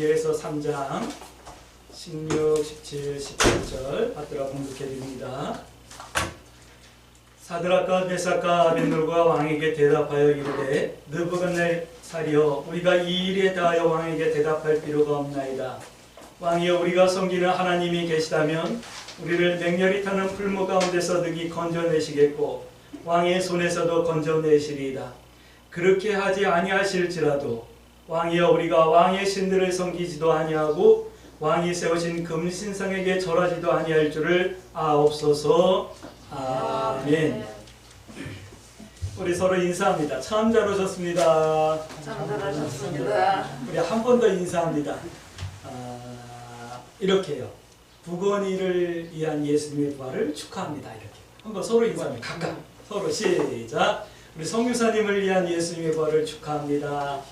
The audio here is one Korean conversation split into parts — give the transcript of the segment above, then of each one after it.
다니엘서 3장 16, 17, 18절 받들어 공독해 드립니다. 사드락과 메사카 아벤노가 왕에게 대답하여 이르되 느부갓네살이여 우리가 이 일에 대하여 왕에게 대답할 필요가 없나이다. 왕이여 우리가 섬기는 하나님이 계시다면 우리를 맹렬히 타는 풀무 가운데서 능히 건져내시겠고 왕의 손에서도 건져내시리이다. 그렇게 하지 아니하실지라도 왕이여 우리가 왕의 신들을 섬기지도 아니하고 왕이 세우신 금신상에게 절하지도 아니할 줄을 아옵소서. 아멘. 우리 서로 인사합니다. 참 잘 오셨습니다. 잘하셨습니다. 우리 한 번 더 인사합니다. 아, 이렇게요. 부건이를 위한 예수님의 부활을 축하합니다. 이렇게 한번 서로 인사합니다. 각각 서로 시작. 우리 성유사님을 위한 예수님의 부활을 축하합니다.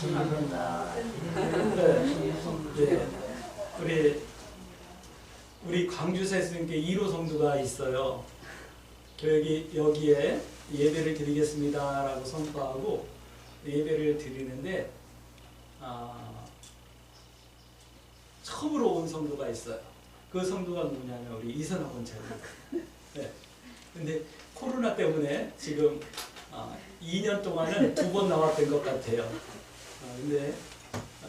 축하합니다. 네. 네. 우리 우리 광주 세스님께 1호 성도가 있어요. 여기 여기에 예배를 드리겠습니다라고 선포하고 예배를 드리는데 아, 처음으로 온 성도가 있어요. 그 성도가 누구냐면 우리 이선학 원장님. 네. 근데 코로나 때문에 지금 아, 2년 동안은 두 번 나왔던 것 같아요. 아, 근데 아,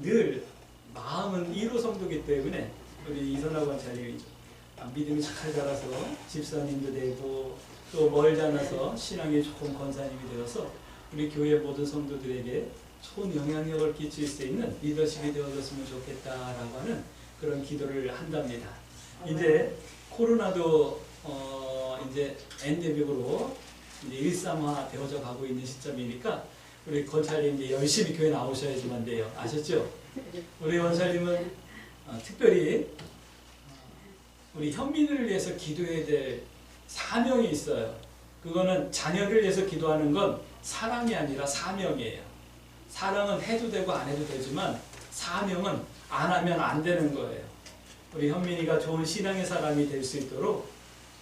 늘 마음은 1호 성도기 때문에 우리 이선학 원장님이 아, 믿음이 잘 자라서 집사님도 되고 또 멀지 않아서 신앙이 조금 권사님이 되어서 우리 교회 모든 성도들에게 좋은 영향력을 끼칠 수 있는 리더십이 되어졌으면 좋겠다라고 하는 그런 기도를 한답니다. 이제 코로나도 어 이제 엔데믹으로 이제 일상화 되어져 가고 있는 시점이니까 우리 권사님 이제 열심히 교회 나오셔야지만 돼요. 아셨죠? 우리 원사님은 어, 특별히 어, 우리 현민을 위해서 기도해야 될 사명이 있어요. 그거는 자녀를 위해서 기도하는 건 사랑이 아니라 사명이에요. 사랑은 해도 되고 안 해도 되지만 사명은 안 하면 안 되는 거예요. 우리 현민이가 좋은 신앙의 사람이 될 수 있도록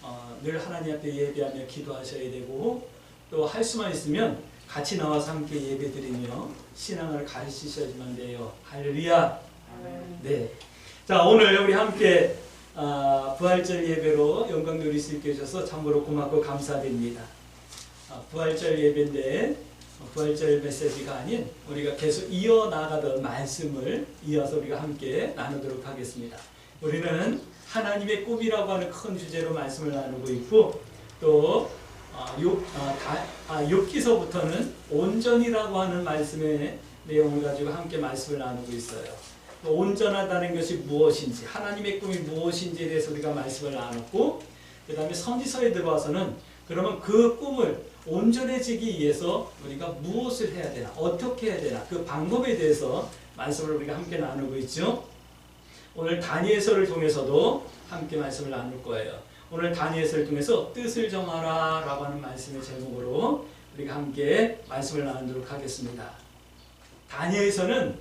어, 늘 하나님 앞에 예배하며 기도하셔야 되고 또 할 수만 있으면 같이 나와서 함께 예배드리며 신앙을 가르치셔야지만 돼요. 할렐루야. 네. 자 오늘 우리 함께 아, 부활절 예배로 영광 누릴 수 있게 해주셔서 참으로 고맙고 감사드립니다. 아, 부활절 예배인데 어, 부활절 메시지가 아닌 우리가 계속 이어나가던 말씀을 이어서 우리가 함께 나누도록 하겠습니다. 우리는 하나님의 꿈이라고 하는 큰 주제로 말씀을 나누고 있고 또 아, 욕, 아, 다, 아, 욥기서부터는 온전이라고 하는 말씀의 내용을 가지고 함께 말씀을 나누고 있어요. 또 온전하다는 것이 무엇인지 하나님의 꿈이 무엇인지에 대해서 우리가 말씀을 나눴고 그 다음에 선지서에 들어와서는 그러면 그 꿈을 온전해지기 위해서 우리가 무엇을 해야 되나 어떻게 해야 되나 그 방법에 대해서 말씀을 우리가 함께 나누고 있죠. 오늘 다니엘서를 통해서도 함께 말씀을 나눌 거예요. 오늘 다니엘서를 통해서 뜻을 정하라 라고 하는 말씀의 제목으로 우리가 함께 말씀을 나누도록 하겠습니다. 다니엘서는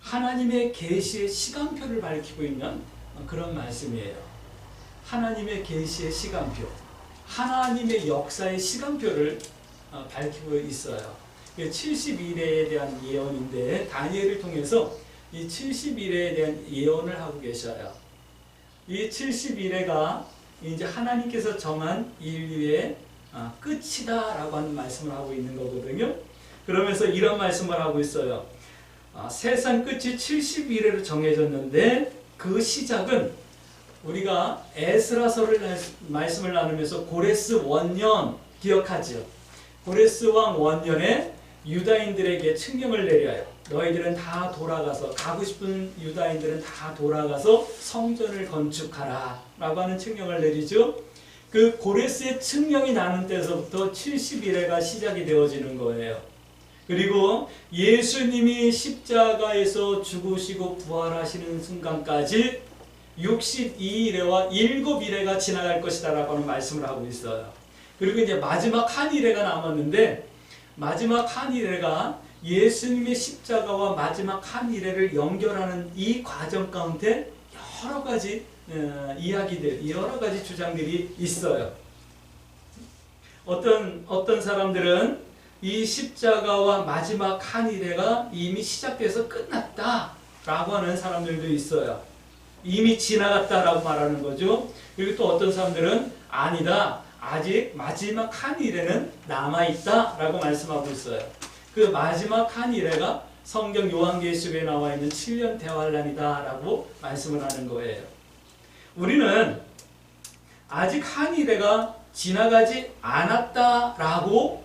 하나님의 계시의 시간표를 밝히고 있는 그런 말씀이에요. 하나님의 계시의 시간표, 하나님의 역사의 시간표를 어, 밝히고 있어요. 70일에 대한 예언인데 다니엘을 통해서 이 70일에 대한 예언을 하고 계셔요. 이 70일에가 이제 하나님께서 정한 인류의 아, 끝이다 라고 하는 말씀을 하고 있는 거거든요. 그러면서 이런 말씀을 하고 있어요. 아, 세상 끝이 70일에로 정해졌는데 그 시작은 우리가 에스라서를 날- 말씀을 나누면서 고레스 원년 기억하죠. 고레스 왕 원년에 유다인들에게 칙령을 내려요. 너희들은 다 돌아가서 가고 싶은 유다인들은 다 돌아가서 성전을 건축하라 라고 하는 칙령을 내리죠. 그 고레스의 칙령이 나는 때서부터 70일에가 시작이 되어지는 거예요. 그리고 예수님이 십자가에서 죽으시고 부활하시는 순간까지 62일에와 7일에가 지나갈 것이다 라고 하는 말씀을 하고 있어요. 그리고 이제 마지막 한 일회가 남았는데 마지막 한 일회가 예수님의 십자가와 마지막 한 일회를 연결하는 이 과정 가운데 여러 가지 어, 이야기들, 여러 가지 주장들이 있어요. 어떤 어떤 사람들은 이 십자가와 마지막 한 일회가 이미 시작돼서 끝났다라고 하는 사람들도 있어요. 이미 지나갔다라고 말하는 거죠. 그리고 또 어떤 사람들은 아니다. 아직 마지막 한 일회는 남아있다라고 말씀하고 있어요. 그 마지막 한 일회가 성경 요한계시록에 나와 있는 7년 대환란이다라고 말씀을 하는 거예요. 우리는 아직 한 일회가 지나가지 않았다라고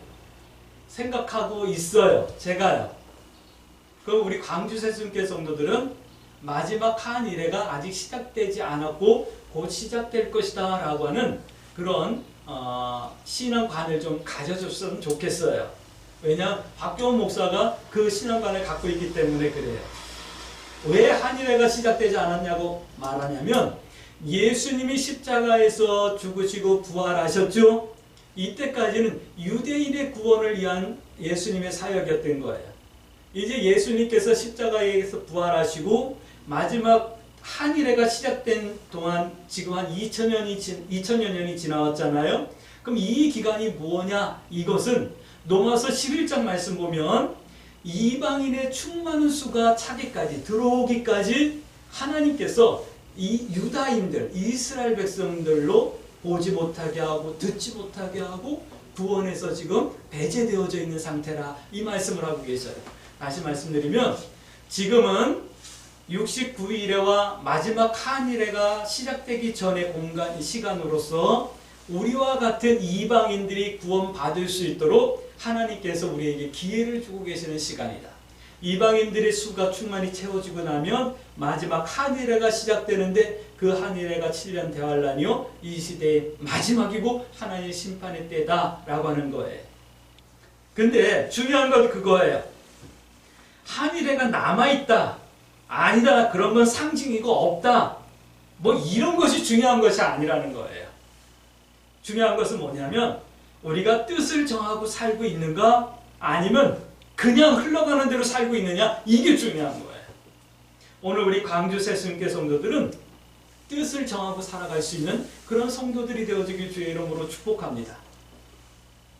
생각하고 있어요. 제가요. 그 우리 광주 세순교 성도들은 마지막 한 일회가 아직 시작되지 않았고 곧 시작될 것이다 라고 하는 그런 어, 신앙관을 좀 가져줬으면 좋겠어요. 왜냐 박교원 목사가 그 신앙관을 갖고 있기 때문에 그래요. 왜 한일회가 시작되지 않았냐고 말하냐면 예수님이 십자가에서 죽으시고 부활하셨죠. 이때까지는 유대인의 구원을 위한 예수님의 사역이었던 거예요. 이제 예수님께서 십자가에서 부활하시고 마지막 한일회가 시작된 동안 지금 한 2000년이 2000여 년이 지나왔잖아요. 그럼 이 기간이 뭐냐? 이것은 로마서 11장 말씀 보면 이방인의 충만한 수가 차기까지 들어오기까지 하나님께서 이 유다인들 이스라엘 백성들로 보지 못하게 하고 듣지 못하게 하고 구원에서 지금 배제되어져 있는 상태라 이 말씀을 하고 계셔요. 다시 말씀드리면 지금은 69일에와 마지막 한일회가 시작되기 전의 공간 시간으로서 우리와 같은 이방인들이 구원받을 수 있도록 하나님께서 우리에게 기회를 주고 계시는 시간이다. 이방인들의 수가 충만히 채워지고 나면 마지막 한일회가 시작되는데 그 한일회가 7년 대환란이요 이 시대의 마지막이고 하나님의 심판의 때다 라고 하는 거예요. 근데 중요한 건 그거예요. 한일회가 남아있다. 아니다. 그런 건 상징이고 없다. 뭐 이런 것이 중요한 것이 아니라는 거예요. 중요한 것은 뭐냐면 우리가 뜻을 정하고 살고 있는가 아니면 그냥 흘러가는 대로 살고 있느냐 이게 중요한 거예요. 오늘 우리 광주 새순교 성도들은 뜻을 정하고 살아갈 수 있는 그런 성도들이 되어지길 주의 이름으로 축복합니다.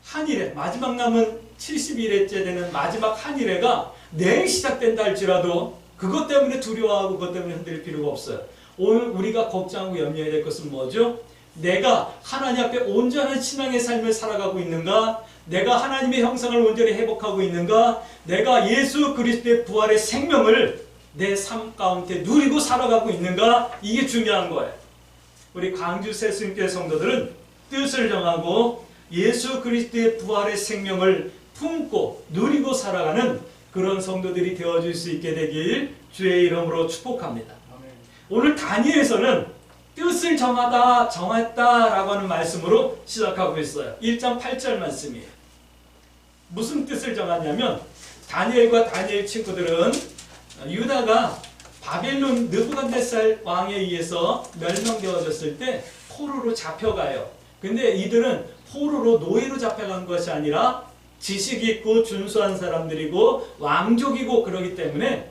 한일회 마지막 남은 71회째 되는 마지막 한일회가 내일 시작된다 할지라도 그것 때문에 두려워하고 그것 때문에 흔들릴 필요가 없어요. 오늘 우리가 걱정하고 염려해야 될 것은 뭐죠? 내가 하나님 앞에 온전한 신앙의 삶을 살아가고 있는가? 내가 하나님의 형상을 온전히 회복하고 있는가? 내가 예수 그리스도의 부활의 생명을 내 삶 가운데 누리고 살아가고 있는가? 이게 중요한 거예요. 우리 광주 새순교회 성도들은 뜻을 정하고 예수 그리스도의 부활의 생명을 품고 누리고 살아가는 그런 성도들이 되어줄 수 있게 되길 주의 이름으로 축복합니다. 오늘 다니엘서는 뜻을 정하다, 정했다라고 하는 말씀으로 시작하고 있어요. 1장 8절 말씀이에요. 무슨 뜻을 정하냐면 다니엘과 다니엘 친구들은 유다가 바벨론 느부갓네살 왕에 의해서 멸망되어졌을 때 포로로 잡혀가요. 근데 이들은 포로로 노예로 잡혀간 것이 아니라 지식 있고 준수한 사람들이고 왕족이고 그러기 때문에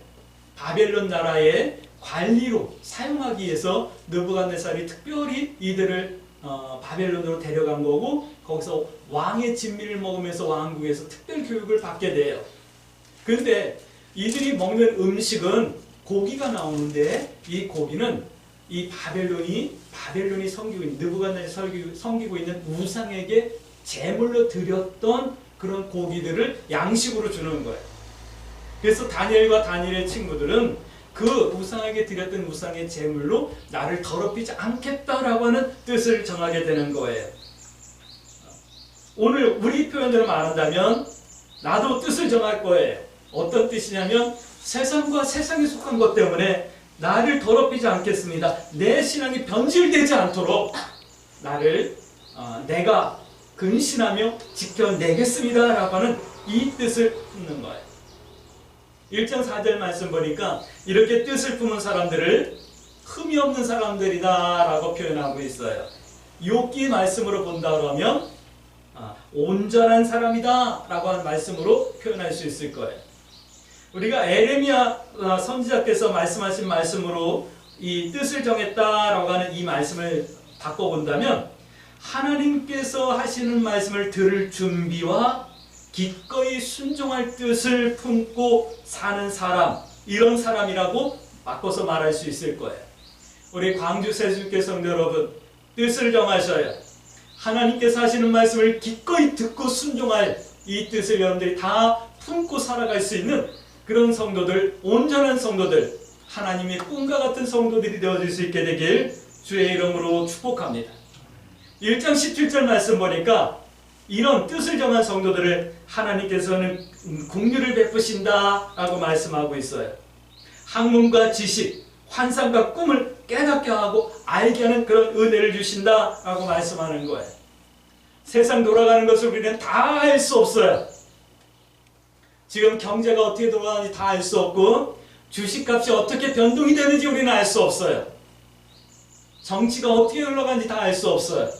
바벨론 나라의 관리로 사용하기 위해서 느부갓네살이 특별히 이들을 어, 바벨론으로 데려간 거고 거기서 왕의 진미를 먹으면서 왕국에서 특별 교육을 받게 돼요. 그런데 이들이 먹는 음식은 고기가 나오는데 이 고기는 이 바벨론이 바벨론이 섬기고 있는 느부갓네살이 섬기고 있는 우상에게 제물로 드렸던 그런 고기들을 양식으로 주는 거예요. 그래서 다니엘과 다니엘의 친구들은 그 우상에게 드렸던 우상의 제물로 나를 더럽히지 않겠다라고 하는 뜻을 정하게 되는 거예요. 오늘 우리 표현으로 말한다면 나도 뜻을 정할 거예요. 어떤 뜻이냐면 세상과 세상에 속한 것 때문에 나를 더럽히지 않겠습니다. 내 신앙이 변질되지 않도록 나를 어, 내가 근신하며 지켜내겠습니다라고 하는 이 뜻을 품는 거예요. 1장 4절 말씀 보니까 이렇게 뜻을 품은 사람들을 흠이 없는 사람들이다 라고 표현하고 있어요. 욥기 말씀으로 본다 그러면 아, 온전한 사람이다 라고 하는 말씀으로 표현할 수 있을 거예요. 우리가 에레미야 어, 선지자께서 말씀하신 말씀으로 이 뜻을 정했다라고 하는 이 말씀을 바꿔본다면 하나님께서 하시는 말씀을 들을 준비와 기꺼이 순종할 뜻을 품고 사는 사람, 이런 사람이라고 바꿔서 말할 수 있을 거예요. 우리 광주 세술교 성도 여러분, 뜻을 정하셔야 하나님께서 하시는 말씀을 기꺼이 듣고 순종할 이 뜻을 여러분들이 다 품고 살아갈 수 있는 그런 성도들, 온전한 성도들, 하나님의 꿈과 같은 성도들이 되어질 수 있게 되길 주의 이름으로 축복합니다. 1장 17절 말씀 보니까 이런 뜻을 정한 성도들을 하나님께서는 공유를 베푸신다라고 말씀하고 있어요. 학문과 지식, 환상과 꿈을 깨닫게 하고 알게 하는 그런 은혜를 주신다라고 말씀하는 거예요. 세상 돌아가는 것을 우리는 다 알 수 없어요. 지금 경제가 어떻게 돌아가는지 다 알 수 없고 주식값이 어떻게 변동이 되는지 우리는 알 수 없어요. 정치가 어떻게 흘러가는지 다 알 수 없어요.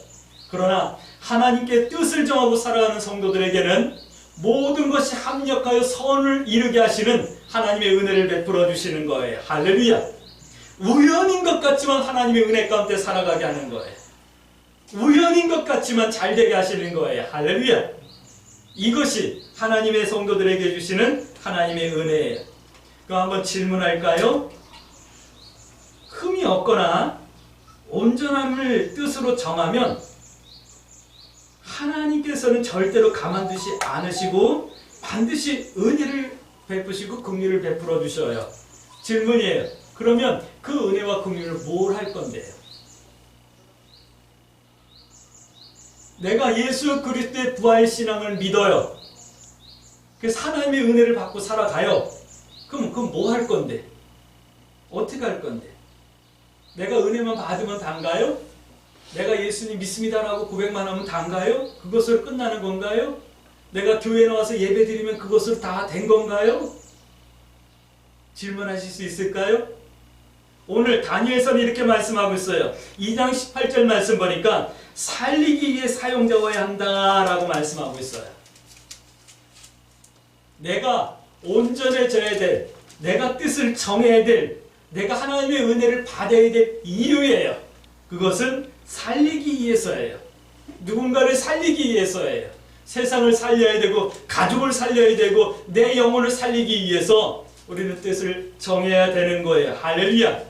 그러나 하나님께 뜻을 정하고 살아가는 성도들에게는 모든 것이 합력하여 선을 이루게 하시는 하나님의 은혜를 베풀어 주시는 거예요. 할렐루야. 우연인 것 같지만 하나님의 은혜 가운데 살아가게 하는 거예요. 우연인 것 같지만 잘 되게 하시는 거예요. 할렐루야. 이것이 하나님의 성도들에게 주시는 하나님의 은혜예요. 그럼 한번 질문할까요? 흠이 없거나 온전함을 뜻으로 정하면 하나님께서는 절대로 가만두시 않으시고 반드시 은혜를 베푸시고 긍휼을 베풀어 주셔요. 질문이에요. 그러면 그 은혜와 긍휼을 뭘 할 건데요? 내가 예수 그리스도의 부활 신앙을 믿어요. 그래서 하나님의 은혜를 받고 살아가요. 그럼 그럼 뭐 할 건데? 어떻게 할 건데? 내가 은혜만 받으면 단가요? 내가 예수님 믿습니다라고 고백만 하면 단가요? 그것으로 끝나는 건가요? 내가 교회에 나와서 예배 드리면 그것으로 다된 건가요? 질문하실 수 있을까요? 오늘 다니엘서는 이렇게 말씀하고 있어요. 2장 18절 말씀 보니까 살리기 위해 사용되어야 한다라고 말씀하고 있어요. 내가 온전해져야 될, 내가 뜻을 정해야 될, 내가 하나님의 은혜를 받아야 될 이유예요. 그것은 살리기 위해서예요. 누군가를 살리기 위해서예요. 세상을 살려야 되고 가족을 살려야 되고 내 영혼을 살리기 위해서 우리는 뜻을 정해야 되는 거예요. 할렐루야.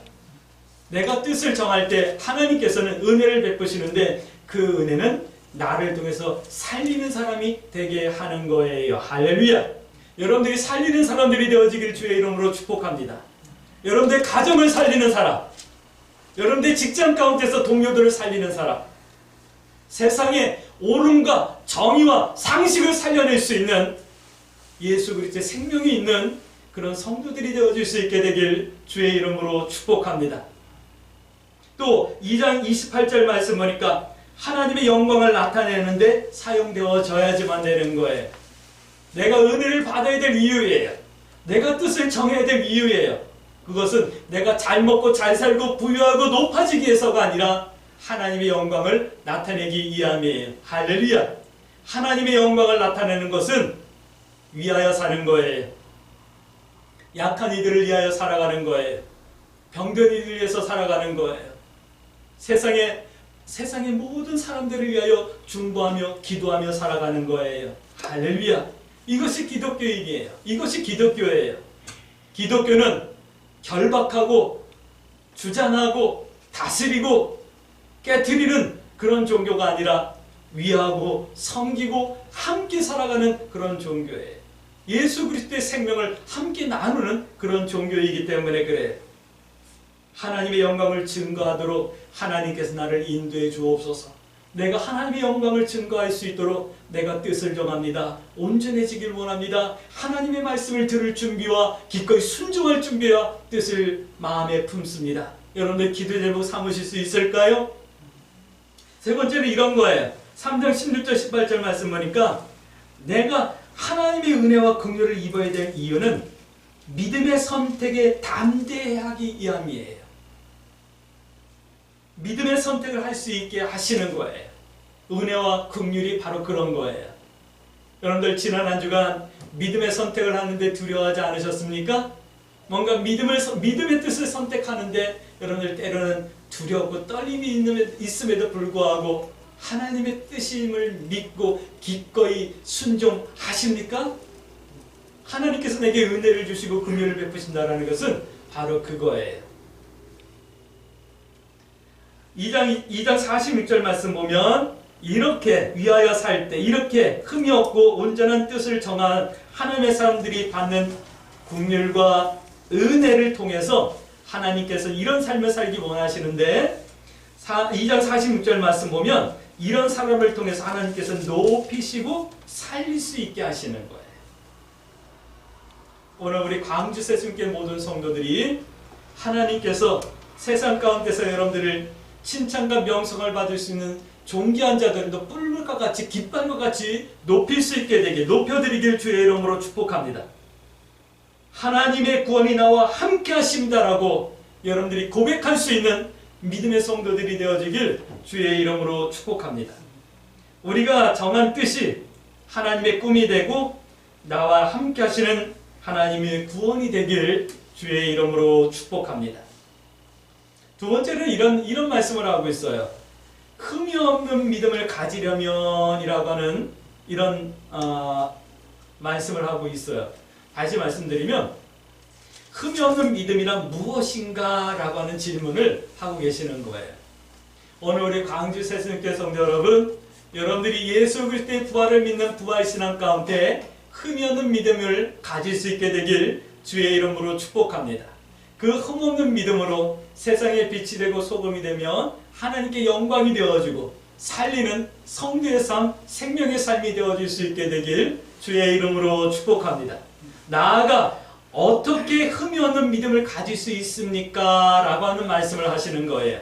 내가 뜻을 정할 때 하나님께서는 은혜를 베푸시는데 그 은혜는 나를 통해서 살리는 사람이 되게 하는 거예요. 할렐루야. 여러분들이 살리는 사람들이 되어지길 주의 이름으로 축복합니다. 여러분들의 가정을 살리는 사람, 여러분들의 직장 가운데서 동료들을 살리는 사람, 세상의 옳음과 정의와 상식을 살려낼 수 있는 예수 그리스도의 생명이 있는 그런 성도들이 되어질 수 있게 되길 주의 이름으로 축복합니다. 또 2장 28절 말씀 보니까 하나님의 영광을 나타내는데 사용되어져야지만 되는 거예요. 내가 은혜를 받아야 될 이유예요. 내가 뜻을 정해야 될 이유예요. 그것은 내가 잘 먹고 잘 살고 부유하고 높아지기 위해서가 아니라 하나님의 영광을 나타내기 위함이에요. 할렐루야. 하나님의 영광을 나타내는 것은 위하여 사는 거예요. 약한 이들을 위하여 살아가는 거예요. 병든 이들을 위해서 살아가는 거예요. 세상에 세상의 모든 사람들을 위하여 중보하며 기도하며 살아가는 거예요. 할렐루야. 이것이 기독교이기예요. 이것이 기독교예요. 기독교는 결박하고 주장하고 다스리고 깨뜨리는 그런 종교가 아니라 위하고 섬기고 함께 살아가는 그런 종교예요. 예수 그리스도의 생명을 함께 나누는 그런 종교이기 때문에 그래요. 하나님의 영광을 증거하도록 하나님께서 나를 인도해 주옵소서. 내가 하나님의 영광을 증거할 수 있도록 내가 뜻을 정합니다. 온전해지길 원합니다. 하나님의 말씀을 들을 준비와 기꺼이 순종할 준비와 뜻을 마음에 품습니다. 여러분들 기도 제목 삼으실 수 있을까요? 세 번째는 이런 거예요. 3장 16절 18절 말씀 보니까 내가 하나님의 은혜와 긍휼을 입어야 될 이유는 믿음의 선택에 담대하기 위함이에요. 믿음의 선택을 할 수 있게 하시는 거예요. 은혜와 긍휼이 바로 그런 거예요. 여러분들 지난 한 주간 믿음의 선택을 하는데 두려워하지 않으셨습니까? 뭔가 믿음을 믿음의 뜻을 선택하는데 여러분들 때로는 두렵고 떨림이 있음에도 불구하고 하나님의 뜻임을 믿고 기꺼이 순종하십니까? 하나님께서 내게 은혜를 주시고 긍휼을 베푸신다라는 것은 바로 그거예요. 2장 2장 46절 말씀 보면 이렇게 위하여 살 때 이렇게 흠이 없고 온전한 뜻을 정한 하나님의 사람들이 받는 국률과 은혜를 통해서 하나님께서 이런 삶을 살기 원하시는데 2장 46절 말씀 보면 이런 사람을 통해서 하나님께서 높이시고 살릴 수 있게 하시는 거예요. 오늘 우리 광주 세순교 모든 성도들이 하나님께서 세상 가운데서 여러분들을 칭찬과 명성을 받을 수 있는 존귀한 자들도 뿔물과 같이 깃발과 같이 높일 수 있게 되길 높여드리길 주의 이름으로 축복합니다. 하나님의 구원이 나와 함께 하십니다라고 여러분들이 고백할 수 있는 믿음의 성도들이 되어지길 주의 이름으로 축복합니다. 우리가 정한 뜻이 하나님의 꿈이 되고 나와 함께 하시는 하나님의 구원이 되길 주의 이름으로 축복합니다. 두 번째는 이런 이런 말씀을 하고 있어요. 흠이 없는 믿음을 가지려면 이라고 하는 이런 어, 말씀을 하고 있어요. 다시 말씀드리면 흠이 없는 믿음이란 무엇인가 라고 하는 질문을 하고 계시는 거예요. 오늘 우리 광주 세순교 성도 여러분, 여러분들이 예수 그리스도의 부활을 믿는 부활 신앙 가운데 흠이 없는 믿음을 가질 수 있게 되길 주의 이름으로 축복합니다. 그 흠없는 믿음으로 세상의 빛이 되고 소금이 되면 하나님께 영광이 되어지고 살리는 성도의 삶, 생명의 삶이 되어질 수 있게 되길 주의 이름으로 축복합니다. 나아가 어떻게 흠이 없는 믿음을 가질 수 있습니까? 라고 하는 말씀을 하시는 거예요.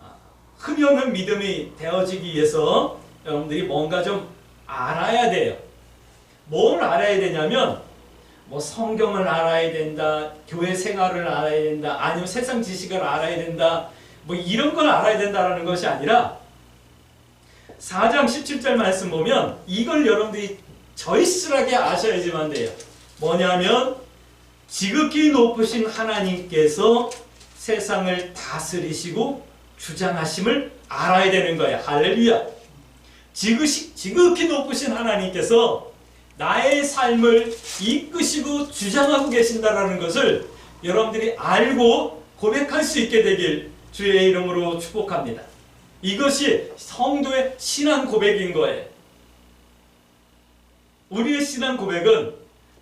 아, 흠이 없는 믿음이 되어지기 위해서 여러분들이 뭔가 좀 알아야 돼요. 뭘 알아야 되냐면 뭐 성경을 알아야 된다, 교회 생활을 알아야 된다, 아니면 세상 지식을 알아야 된다, 뭐 이런 걸 알아야 된다라는 것이 아니라 4장 17절 말씀 보면 이걸 여러분들이 절실하게 아셔야지만 돼요. 뭐냐면 지극히 높으신 하나님께서 세상을 다스리시고 주장하심을 알아야 되는 거예요. 할렐루야. 지극히, 지극히 높으신 하나님께서 나의 삶을 이끄시고 주장하고 계신다라는 것을 여러분들이 알고 고백할 수 있게 되길 주의 이름으로 축복합니다. 이것이 성도의 신앙 고백인 거예요. 우리의 신앙 고백은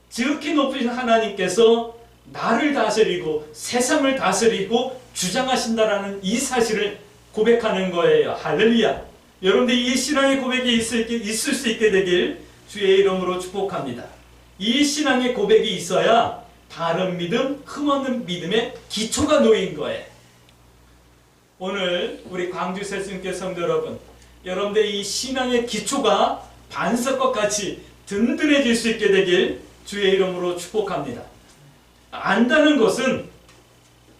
지극히 높으신 하나님께서 나를 다스리고 세상을 다스리고 주장하신다라는 이 사실을 고백하는 거예요. 할렐루야. 여러분들 이 신앙의 고백이 있을, 있을 수 있게 되길 주의 이름으로 축복합니다. 이 신앙의 고백이 있어야 바른 믿음, 흠없는 믿음의 기초가 놓인 거예요. 오늘 우리 광주 세순교 성도 여러분, 여러분들의 이 신앙의 기초가 반석과 같이 든든해질 수 있게 되길 주의 이름으로 축복합니다. 안다는 것은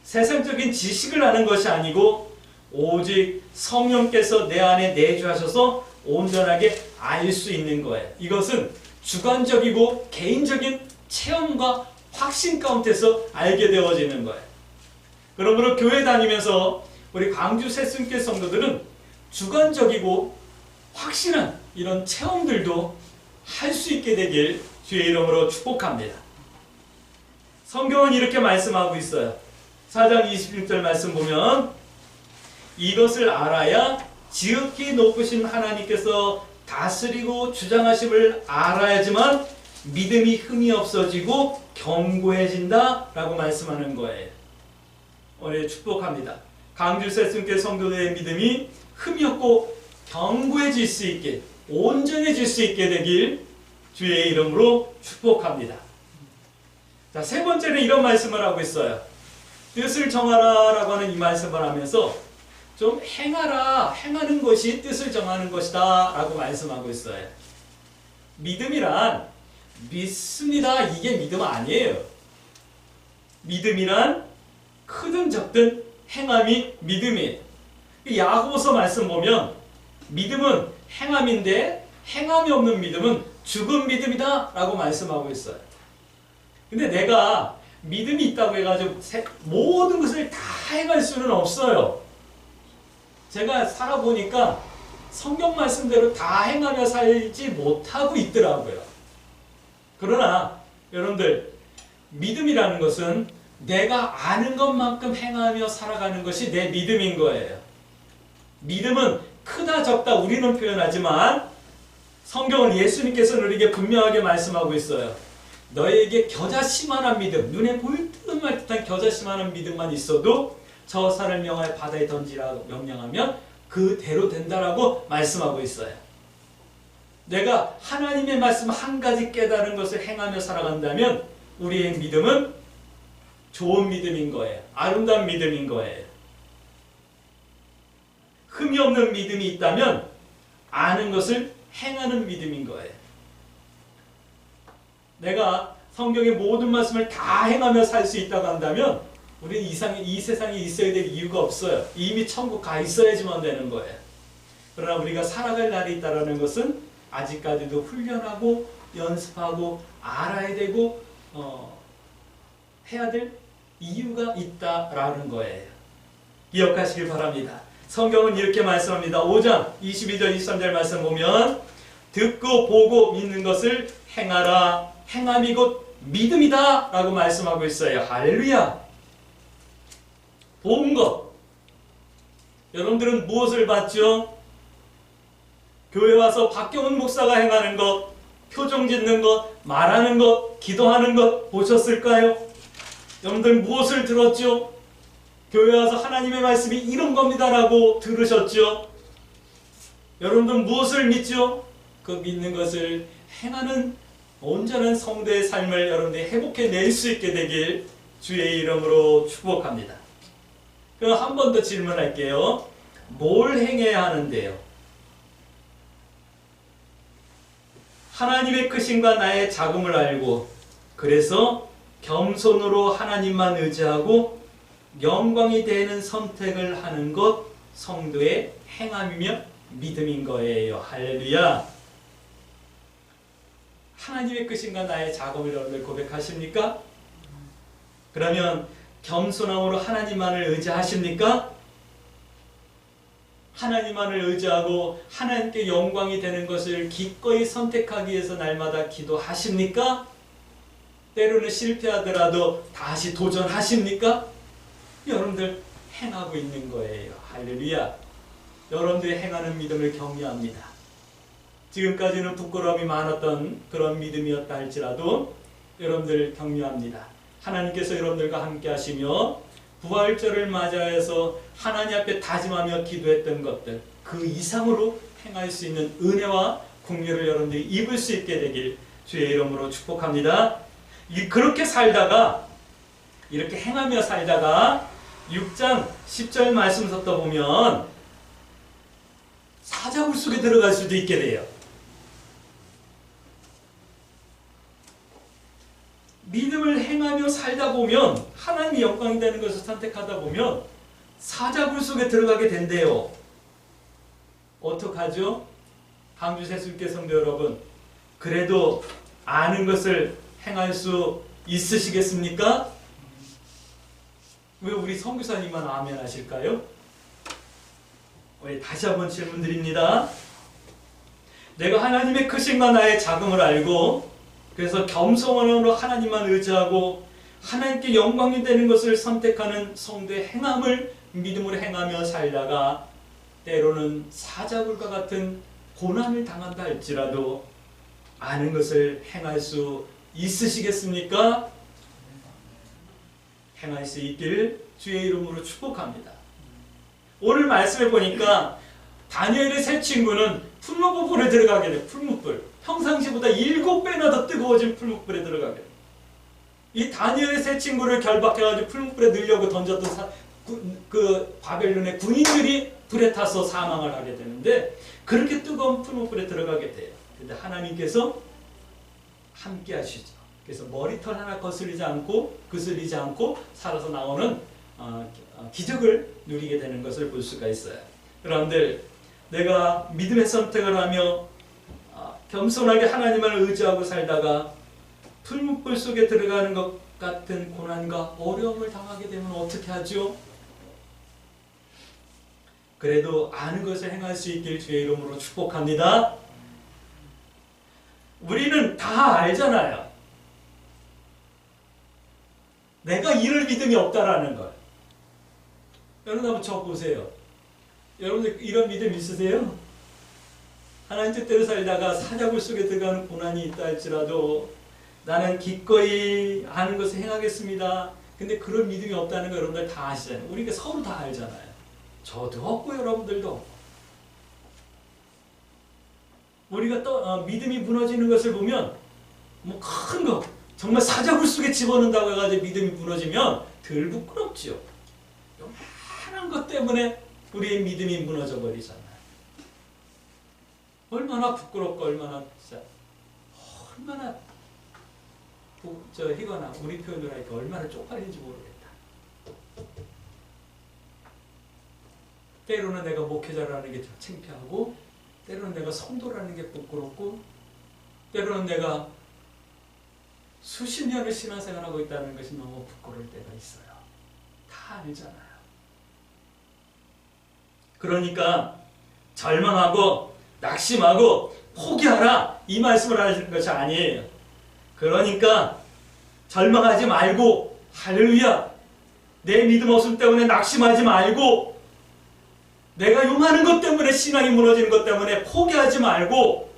세상적인 지식을 아는 것이 아니고 오직 성령께서 내 안에 내주하셔서 온전하게 알 수 있는 거예요. 이것은 주관적이고 개인적인 체험과 확신 가운데서 알게 되어지는 거예요. 그러므로 교회 다니면서 우리 광주 새순교 성도들은 주관적이고 확신한 이런 체험들도 할 수 있게 되길 주의 이름으로 축복합니다. 성경은 이렇게 말씀하고 있어요. 4장 26절 말씀 보면 이것을 알아야 지극히 높으신 하나님께서 다스리고 주장하심을 알아야지만 믿음이 흠이 없어지고 견고해진다 라고 말씀하는 거예요. 오늘 축복합니다. 강주 세순교 성도들의 믿음이 흠이 없고 견고해질 수 있게 온전해질 수 있게 되길 주의 이름으로 축복합니다. 자, 세 번째는 이런 말씀을 하고 있어요. 뜻을 정하라 라고 하는 이 말씀을 하면서 좀 행하라, 행하는 것이 뜻을 정하는 것이다 라고 말씀하고 있어요. 믿음이란 믿습니다. 이게 믿음 아니에요. 믿음이란 크든 적든 행함이 믿음이에요. 야고보서 말씀 보면 믿음은 행함인데 행함이 없는 믿음은 죽은 믿음이다 라고 말씀하고 있어요. 근데 내가 믿음이 있다고 해가지고 모든 것을 다 행할 수는 없어요. 제가 살아보니까 성경 말씀대로 다 행하며 살지 못하고 있더라고요. 그러나 여러분들 믿음이라는 것은 내가 아는 것만큼 행하며 살아가는 것이 내 믿음인 거예요. 믿음은 크다 적다 우리는 표현하지만 성경은 예수님께서는 우리에게 분명하게 말씀하고 있어요. 너에게 겨자씨만한 믿음, 눈에 보일 듯한 겨자씨만한 믿음만 있어도 저 산을 명하여 바다에 던지라고 명령하면 그대로 된다라고 말씀하고 있어요. 내가 하나님의 말씀 한 가지 깨달은 것을 행하며 살아간다면 우리의 믿음은 좋은 믿음인 거예요. 아름다운 믿음인 거예요. 흠이 없는 믿음이 있다면 아는 것을 행하는 믿음인 거예요. 내가 성경의 모든 말씀을 다 행하며 살 수 있다고 한다면 우리는 이, 상, 이 세상에 있어야 될 이유가 없어요. 이미 천국 가 있어야지만 되는 거예요. 그러나 우리가 살아갈 날이 있다는 것은 아직까지도 훈련하고 연습하고 알아야 되고 어, 해야 될 이유가 있다라는 거예요. 기억하시길 바랍니다. 성경은 이렇게 말씀합니다. 5장 22절 23절 말씀 보면 듣고 보고 믿는 것을 행하라. 행함이 곧 믿음이다 라고 말씀하고 있어요. 할렐루야. 본 것. 여러분들은 무엇을 봤죠? 교회 와서 박경훈 목사가 행하는 것, 표정 짓는 것, 말하는 것, 기도하는 것 보셨을까요? 여러분들 무엇을 들었죠? 교회 와서 하나님의 말씀이 이런 겁니다라고 들으셨죠? 여러분들 무엇을 믿죠? 그 믿는 것을 행하는 온전한 성도의 삶을 여러분들이 회복해 낼 수 있게 되길 주의 이름으로 축복합니다. 그럼 한 번 더 질문할게요. 뭘 행해야 하는데요? 하나님의 크신과 나의 자금을 알고 그래서 겸손으로 하나님만 의지하고 영광이 되는 선택을 하는 것 성도의 행함이며 믿음인 거예요. 할렐루야. 하나님의 끝인가 나의 작업을 여러분들 고백하십니까? 그러면 겸손함으로 하나님만을 의지하십니까? 하나님만을 의지하고 하나님께 영광이 되는 것을 기꺼이 선택하기 위해서 날마다 기도하십니까? 때로는 실패하더라도 다시 도전하십니까? 여러분들 행하고 있는 거예요. 할렐루야. 여러분들이 행하는 믿음을 격려합니다. 지금까지는 부끄러움이 많았던 그런 믿음이었다 할지라도 여러분들 격려합니다. 하나님께서 여러분들과 함께 하시며 부활절을 맞이해서 하나님 앞에 다짐하며 기도했던 것들 그 이상으로 행할 수 있는 은혜와 국류를 여러분들이 입을 수 있게 되길 주의 이름으로 축복합니다. 이 그렇게 살다가 이렇게 행하며 살다가 6장 10절 말씀 섰다 보면 사자굴 속에 들어갈 수도 있게 돼요. 믿음을 행하며 살다 보면 하나님의 영광이 되는 것을 선택하다 보면 사자굴 속에 들어가게 된대요. 어떡하죠? 강주 세술교 성도 여러분, 그래도 아는 것을 행할 수 있으시겠습니까? 왜 우리 성교사님만 아멘 하실까요? 왜 다시 한번 질문 드립니다. 내가 하나님의 크신과 나의 자금을 알고 그래서 겸손함으로 하나님만 의지하고 하나님께 영광이 되는 것을 선택하는 성도의 행함을 믿음으로 행하며 살다가 때로는 사자굴과 같은 고난을 당한다 할지라도 아는 것을 행할 수 있으시겠습니까? 행할 수 있기를 주의 이름으로 축복합니다. 오늘 말씀해 보니까 다니엘의 세 친구는 풀무불에 들어가게 돼. 풀무불. 평상시보다 일곱 배나 더 뜨거워진 풀무불에 들어가게 돼. 이 다니엘의 세 친구를 결박해가지고 풀무불에 넣으려고 던졌던 사, 구, 그 바벨론의 군인들이 불에 타서 사망을 하게 되는데 그렇게 뜨거운 풀무불에 들어가게 돼요. 근데 하나님께서 함께 하시죠. 그래서 머리털 하나 거스르지 않고 그슬리지 않고 살아서 나오는 어, 어, 기적을 누리게 되는 것을 볼 수가 있어요. 여러분들 내가 믿음의 선택을 하며 어, 겸손하게 하나님을 의지하고 살다가 풀무불 속에 들어가는 것 같은 고난과 어려움을 당하게 되면 어떻게 하죠? 그래도 아는 것을 행할 수 있길 주의 이름으로 축복합니다. 우리는 다 알잖아요. 내가 이럴 믿음이 없다라는 걸. 여러분 한번 저 보세요. 여러분들 이런 믿음 있으세요? 하나님 뜻대로 살다가 사자굴 속에 들어가는 고난이 있다 할지라도 나는 기꺼이 아는 것을 행하겠습니다. 근데 그런 믿음이 없다는 거 여러분들 다 아시잖아요. 우리가 서로 다 알잖아요. 저도 없고 여러분들도. 우리가 또 어, 믿음이 무너지는 것을 보면 뭐 큰 거, 정말 사자굴 속에 집어넣는다고 해가지고 믿음이 무너지면 덜 부끄럽지요. 요만한 것 때문에 우리의 믿음이 무너져 버리잖아요. 얼마나 부끄럽고 얼마나 진짜 얼마나 부- 저 희거나 우리 표현으로 하니까 얼마나 쪽팔린지 모르겠다. 때로는 내가 목회자라는 게 창피하고 때로는 내가 성도라는 게 부끄럽고 때로는 내가 수십 년을 신앙생활하고 있다는 것이 너무 부끄러울 때가 있어요. 다 알잖아요. 그러니까 절망하고 낙심하고 포기하라 이 말씀을 하시는 것이 아니에요. 그러니까 절망하지 말고 할렐루야 내 믿음 없음 때문에 낙심하지 말고 내가 요하는 것 때문에 신앙이 무너지는 것 때문에 포기하지 말고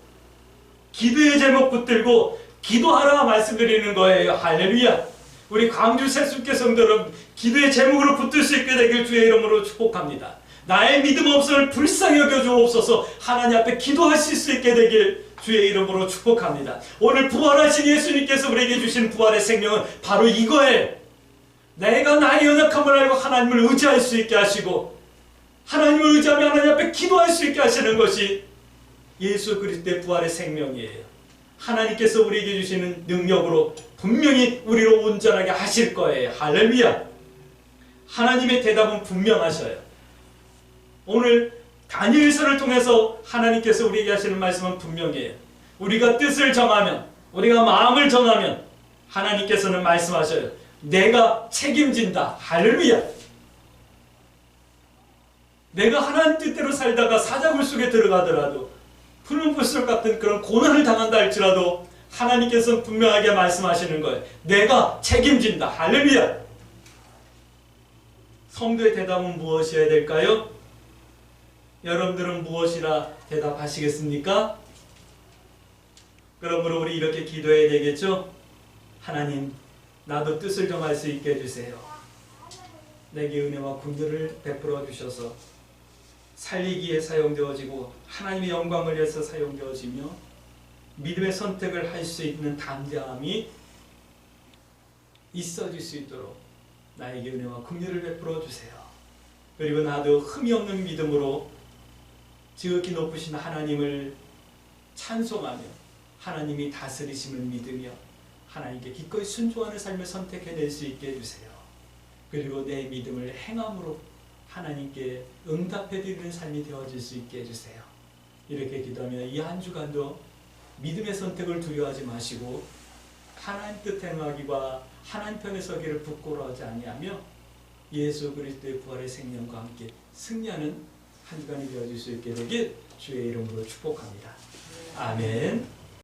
기도의 제목 붙들고 기도하라 말씀드리는 거예요. 할렐루야. 우리 광주 세숫교 성도는 기도의 제목으로 붙들 수 있게 되길 주의 이름으로 축복합니다. 나의 믿음 없음을 불쌍히 여겨 주옵소서 하나님 앞에 기도하실 수 있게 되길 주의 이름으로 축복합니다. 오늘 부활하신 예수님께서 우리에게 주신 부활의 생명은 바로 이거예요. 내가 나의 연약함을 알고 하나님을 의지할 수 있게 하시고 하나님을 의지하며 하나님 앞에 기도할 수 있게 하시는 것이 예수 그리스도의 부활의 생명이에요. 하나님께서 우리에게 주시는 능력으로 분명히 우리를 온전하게 하실 거예요. 할렐루야. 하나님의 대답은 분명하셔요. 오늘 다니엘서를 통해서 하나님께서 우리에게 하시는 말씀은 분명해요. 우리가 뜻을 정하면, 우리가 마음을 정하면 하나님께서는 말씀하셔요. 내가 책임진다. 할렐루야. 내가 하나님 뜻대로 살다가 사자굴 속에 들어가더라도 푸른 불꽃 같은 그런 고난을 당한다 할지라도 하나님께서 분명하게 말씀하시는 거예요. 내가 책임진다. 할렐루야. 성도의 대답은 무엇이어야 될까요? 여러분들은 무엇이라 대답하시겠습니까? 그러므로 우리 이렇게 기도해야 되겠죠? 하나님, 나도 뜻을 정할 수 있게 해주세요. 내게 은혜와 군들을 베풀어 주셔서 살리기에 사용되어지고 하나님의 영광을 위해서 사용되어지며 믿음의 선택을 할 수 있는 담대함이 있어질 수 있도록 나에게 은혜와 긍휼을 베풀어 주세요. 그리고 나도 흠이 없는 믿음으로 지극히 높으신 하나님을 찬송하며 하나님이 다스리심을 믿으며 하나님께 기꺼이 순종하는 삶을 선택해낼 수 있게 해주세요. 그리고 내 믿음을 행함으로 하나님께 응답해드리는 삶이 되어질 수 있게 해주세요. 이렇게 기도하며 이 한 주간도 믿음의 선택을 두려워하지 마시고 하나님 뜻 행하기와 하나님 편에 서기를 부끄러워하지 아니하며 예수 그리스도의 부활의 생명과 함께 승리하는 한 주간이 되어질 수 있게 되길 주의 이름으로 축복합니다. 아멘.